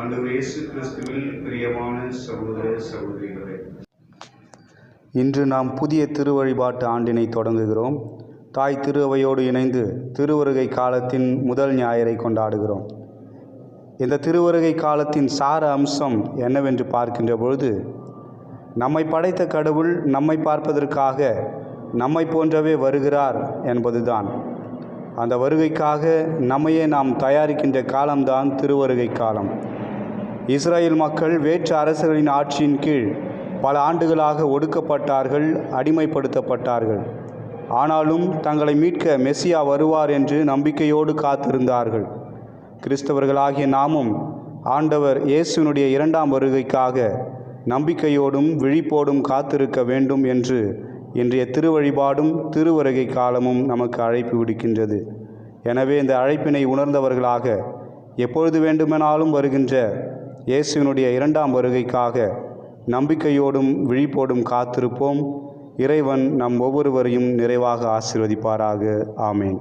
ஆண்டவர் இயேசு கிறிஸ்துவில் பிரியமான சகோதர சகோதரிகளே. இன்று நாம் புதிய திருவழிபாட்டு ஆண்டினை தொடங்குகிறோம். தாய் திருவையோடு இணைந்து திருவருகை காலத்தின் முதல் ஞாயிறை கொண்டாடுகிறோம். இந்த திருவருகை காலத்தின் சார அம்சம் என்னவென்று பார்க்கின்ற பொழுது நம்மை படைத்த கடவுள் நம்மை பார்ப்பதற்காக நம்மை போன்றவே வருகிறார் என்பதுதான். அந்த வருகைக்காக நம்மையே நாம் தயாரிக்கின்ற காலம்தான் திருவருகை காலம். இஸ்ரேல் மக்கள் வேற்று அரசுகளின் ஆட்சியின் கீழ் பல ஆண்டுகளாக ஒடுக்கப்பட்டார்கள் அடிமைப்படுத்தப்பட்டார்கள். ஆனாலும் தங்களை மீட்க மெசியா வருவார் என்று நம்பிக்கையோடு காத்திருந்தார்கள். கிறிஸ்தவர்களாகிய நாமும் ஆண்டவர் இயேசுனுடைய இரண்டாம் வருகைக்காக நம்பிக்கையோடும் விழிப்போடும் காத்திருக்க வேண்டும் என்று இன்றைய திருவழிபாடும் திருவருகை காலமும் நமக்கு அழைப்பு விடுக்கின்றது. எனவே இந்த அழைப்பினை உணர்ந்தவர்களாக எப்பொழுது வேண்டுமானாலும் வருகின்ற இயேசுவினுடைய இரண்டாம் வருகைக்காக நம்பிக்கையோடும் விழிப்போடும் காத்திருப்போம். இறைவன் நம் ஒவ்வொருவரையும் நிறைவாக ஆசீர்வதிப்பாராக. ஆமேன்.